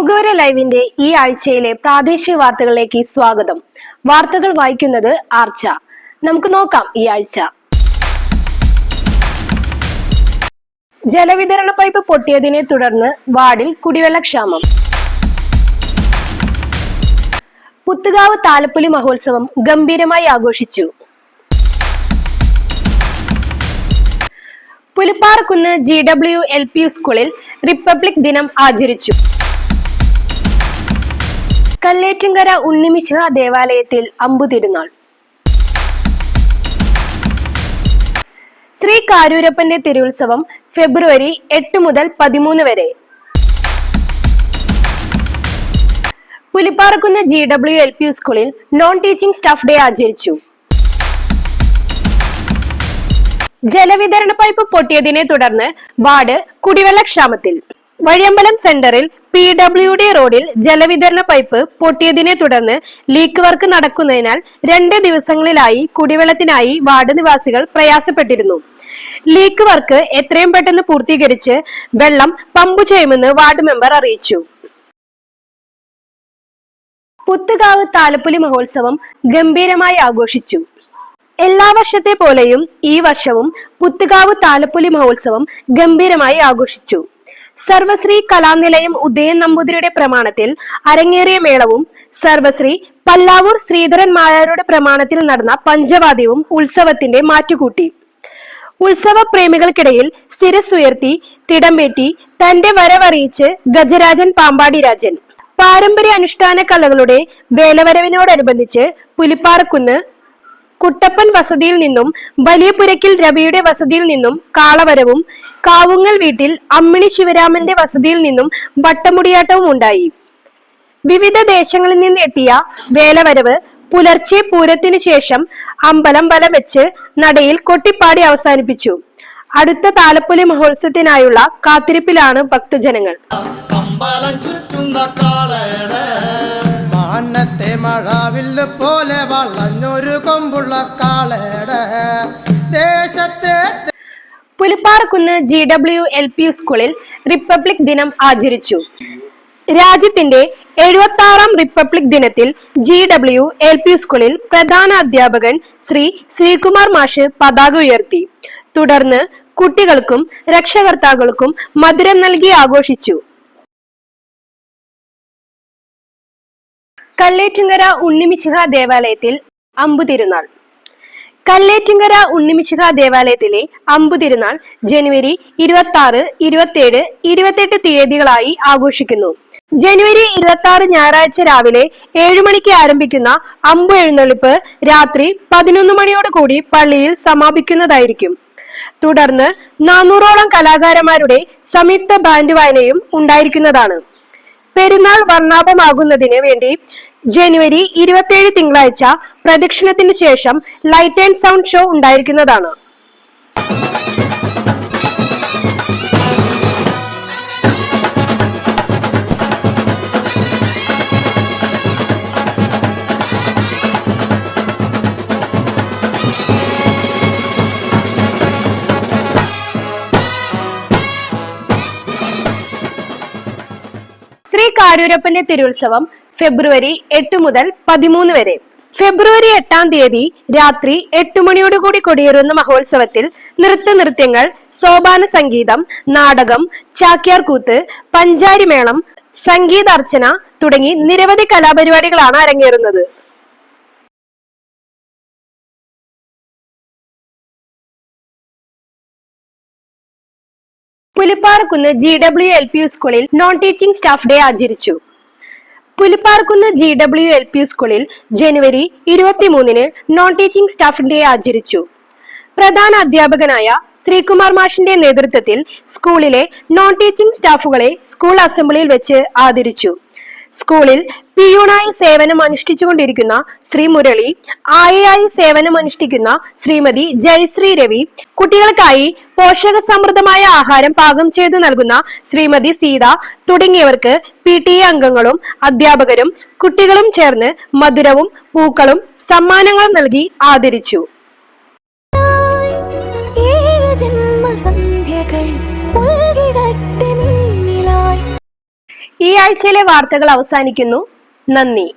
മുഖവര ലൈവിന്റെ ഈ ആഴ്ചയിലെ പ്രാദേശിക വാർത്തകളിലേക്ക് സ്വാഗതം. വാർത്തകൾ വായിക്കുന്നത് ആർച്ച. നമുക്ക് നോക്കാം ഈ ആഴ്ച. ജലവിതരണ പൈപ്പ് പൊട്ടിയതിനെ തുടർന്ന് വാർഡിൽ കുടിവെള്ളക്ഷാമം പുത്തുകാവ് താലപ്പൊലി മഹോത്സവം ഗംഭീരമായി ആഘോഷിച്ചു. Pulipparakkunnu G W L P സ്കൂളിൽ റിപ്പബ്ലിക് ദിനം ആചരിച്ചു. കല്ലേറ്റുങ്കര ഉണ്ണിമിശ്ര ദേവാലയത്തിൽ അമ്പുതിരുനാൾ ശ്രീ കാരൂരപ്പന്റെ തിരുവുത്സവം ഫെബ്രുവരി എട്ട് മുതൽ പതിമൂന്ന് വരെ. Pulipparakkunnu G W L P സ്കൂളിൽ നോൺ ടീച്ചിംഗ് സ്റ്റാഫ് ഡേ ആചരിച്ചു. ജലവിതരണ പൈപ്പ് പൊട്ടിയതിനെ തുടർന്ന് വാർഡ് കുടിവെള്ളക്ഷാമത്തിൽ. വഴിയമ്പലം സെന്ററിൽ പി ഡബ്ല്യു ഡി റോഡിൽ ജലവിതരണ പൈപ്പ് പൊട്ടിയതിനെ തുടർന്ന് ലീക്ക് വർക്ക് നടക്കുന്നതിനാൽ രണ്ട് ദിവസങ്ങളിലായി കുടിവെള്ളത്തിനായി വാർഡ് നിവാസികൾ പ്രയാസപ്പെട്ടിരുന്നു. ലീക്ക് വർക്ക് എത്രയും പെട്ടെന്ന് പൂർത്തീകരിച്ച് വെള്ളം പമ്പ് ചെയ്യുമെന്ന് വാർഡ് മെമ്പർ അറിയിച്ചു. പുത്തുകാവ് താലപ്പൊലി മഹോത്സവം ഗംഭീരമായി ആഘോഷിച്ചു. എല്ലാ വർഷത്തെ പോലെയും ഈ വർഷവും പുത്തുകാവ് താലപ്പൊലി മഹോത്സവം ഗംഭീരമായി ആഘോഷിച്ചു. സർവശ്രീ കലാനിലയം ഉദയൻ നമ്പൂതിരിയുടെ പ്രമാണത്തിൽ അരങ്ങേറിയ മേളവും സർവശ്രീ പല്ലാവൂർ ശ്രീധരൻ മായാരുടെ പ്രമാണത്തിൽ നടന്ന പഞ്ചവാദ്യവും ഉത്സവത്തിന്റെ മാറ്റുകൂട്ടി. ഉത്സവ പ്രേമികൾക്കിടയിൽ സ്ഥിരസുയർത്തി തിടമ്പേറ്റി തന്റെ വരവറിയിച്ച് ഗജരാജൻ പാമ്പാടി രാജൻ. പാരമ്പര്യ അനുഷ്ഠാന കലകളുടെ വേലവരവിനോടനുബന്ധിച്ച് പുലിപ്പാറക്കുന്ന് കുട്ടപ്പൻ വസതിയിൽ നിന്നും വലിയ പുരക്കിൽ രവിയുടെ വസതിയിൽ നിന്നും കാളവരവും കാവുങ്ങൽ വീട്ടിൽ അമ്മിണി ശിവരാമന്റെ വസതിയിൽ നിന്നും വട്ടമുടിയാട്ടവും ഉണ്ടായി. വിവിധ ദേശങ്ങളിൽ നിന്ന് എത്തിയ വേലവരവ് പുലർച്ചെ പൂരത്തിനു ശേഷം അമ്പലം വല വെച്ച് നടയിൽ കൊട്ടിപ്പാടി അവസാനിപ്പിച്ചു. അടുത്ത താലപ്പൊലി മഹോത്സവത്തിനായുള്ള കാത്തിരിപ്പിലാണ് ഭക്തജനങ്ങൾ. മാനത്തെ പോലെ വളഞ്ഞൊരു കൊമ്പുള്ള കാളയുടെ Pulipparakkunnu G W L P സ്കൂളിൽ റിപ്പബ്ലിക് ദിനം ആചരിച്ചു. രാജ്യത്തിന്റെ എഴുപത്തി ആറാം റിപ്പബ്ലിക് ദിനത്തിൽ ജി ഡബ്ല്യു എൽ പി സ്കൂളിൽ പ്രധാന അധ്യാപകൻ ശ്രീ ശ്രീകുമാർ മാഷ് പതാക ഉയർത്തി. തുടർന്ന് കുട്ടികൾക്കും രക്ഷകർത്താക്കൾക്കും മധുരം നൽകി ആഘോഷിച്ചു. കല്ലേറ്റുങ്കര ഉണ്ണിമിശിഹ ദേവാലയത്തിൽ അമ്പുതിരുനാൾ. കല്ലേറ്റിങ്കര ഉണ്ണിമിശിഹ ദേവാലയത്തിലെ അമ്പുതിരുനാൾ ജനുവരി ഇരുപത്തി ആറ് ഇരുപത്തിയേഴ് ഇരുപത്തെട്ട് തീയതികളായി ആഘോഷിക്കുന്നു. ജനുവരി ഇരുപത്തി ആറ് ഞായറാഴ്ച രാവിലെ ഏഴു മണിക്ക് ആരംഭിക്കുന്ന അമ്പു എഴുന്നള്ളിപ്പ് രാത്രി പതിനൊന്ന് മണിയോട് കൂടി പള്ളിയിൽ സമാപിക്കുന്നതായിരിക്കും. തുടർന്ന് നാനൂറോളം കലാകാരന്മാരുടെ സംയുക്ത ബാൻഡ് വായനയും ഉണ്ടായിരിക്കുന്നതാണ്. പെരുന്നാൾ വർണാഭമാകുന്നതിന് വേണ്ടി ജനുവരി ഇരുപത്തിയേഴ് തിങ്കളാഴ്ച പ്രദക്ഷിണത്തിന് ശേഷം ലൈറ്റ് ആൻഡ് സൗണ്ട് ഷോ ഉണ്ടായിരിക്കുന്നതാണ്. കാരൂരപ്പന്റെ തിരുത്സവം ഫെബ്രുവരി എട്ട് മുതൽ പതിമൂന്ന് വരെ. ഫെബ്രുവരി എട്ടാം തീയതി രാത്രി എട്ട് മണിയോടുകൂടി കൊടിയേറുന്ന മഹോത്സവത്തിൽ നൃത്ത നൃത്യങ്ങൾ സോപാന സംഗീതം നാടകം ചാക്യാർകൂത്ത് പഞ്ചാരിമേളം സംഗീതാർച്ചന തുടങ്ങി നിരവധി കലാപരിപാടികളാണ് അരങ്ങേറുന്നത്. Pulipparakkunnu G W L P സ്കൂളിൽ നോൺ ടീച്ചിംഗ് സ്റ്റാഫ് ഡേ ആചരിച്ചു. Pulipparkkunnu G W L P സ്കൂളിൽ ജനുവരി ഇരുപത്തിമൂന്നിന് നോൺ ടീച്ചിംഗ് സ്റ്റാഫ് ഡേ ആചരിച്ചു. പ്രധാന അധ്യാപകനായ ശ്രീകുമാർ മാഷിന്റെ നേതൃത്വത്തിൽ സ്കൂളിലെ നോൺ ടീച്ചിംഗ് സ്റ്റാഫുകളെ സ്കൂൾ അസംബ്ലിയിൽ വെച്ച് ആദരിച്ചു. സ്കൂളിൽ പിയൂണായി സേവനം അനുഷ്ഠിച്ചുകൊണ്ടിരിക്കുന്ന ശ്രീ മുരളി ആയയായി സേവനം അനുഷ്ഠിക്കുന്ന ശ്രീമതി ജയശ്രീ രവി കുട്ടികൾക്കായി പോഷക സമൃദ്ധമായ ആഹാരം പാകം ചെയ്തു നൽകുന്ന ശ്രീമതി സീത തുടങ്ങിയവർക്ക് പി ടി എ അംഗങ്ങളും അധ്യാപകരും കുട്ടികളും ചേർന്ന് മധുരവും പൂക്കളും സമ്മാനങ്ങളും നൽകി ആദരിച്ചു. ജന്മസന്ധ്യകൾ ഈ ആഴ്ചയിലെ വാർത്തകൾ അവസാനിക്കുന്നു നന്ദി.